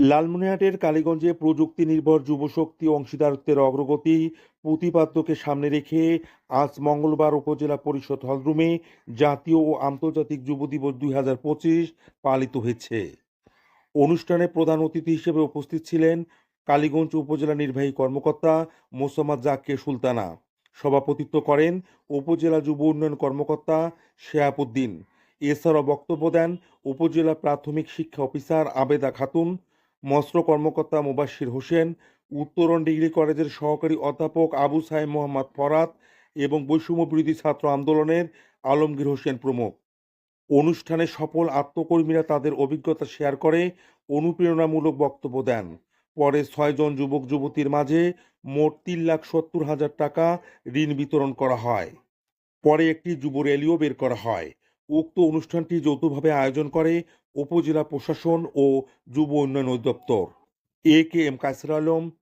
লালমনিরহাটের কালীগঞ্জে প্রযুক্তি নির্ভর যুবশক্তি অংশীদারত্বের অগ্রগতি প্রতিপাদ্যকে সামনে রেখে আজ মঙ্গলবার উপজেলা পরিষদ হলরুমে জাতীয় ও আন্তর্জাতিক যুব দিবস দুই হাজার পঁচিশ পালিত হয়েছে। অনুষ্ঠানে প্রধান অতিথি হিসেবে উপস্থিত ছিলেন কালীগঞ্জ উপজেলা নির্বাহী কর্মকর্তা মোসাম্মদ জাকে সুলতানা, সভাপতিত্ব করেন উপজেলা যুব উন্নয়ন কর্মকর্তা শেহাবুদ্দিন, এছাড়াও বক্তব্য দেন উপজেলা প্রাথমিক শিক্ষা অফিসার আবেদা খাতুন মৎস্য কর্মকর্তা মোবাশ্বির হোসেন, উত্তরণ ডিগ্রি কলেজের সহকারী অধ্যাপক আবু সাহেব মোহাম্মদ ফরাত এবং বৈষম্য বিরোধী ছাত্র আন্দোলনের আলমগীর হোসেন প্রমুখ। অনুষ্ঠানে সফল আত্মকর্মীরা তাদের অভিজ্ঞতা শেয়ার করে, অনুপ্রেরণামূলক বক্তব্য দেন। পরে ছয়জন যুবক যুবতীর মাঝে মোট তিন লাখ সত্তর হাজার টাকা ঋণ বিতরণ করা হয়। পরে একটি যুব র্যালিও বের করা হয়। উক্ত অনুষ্ঠানটি যৌথভাবে আয়োজন করে উপজেলা প্রশাসন ও যুব উন্নয়ন অধিদপ্তর। এ কে এম কাসর আলম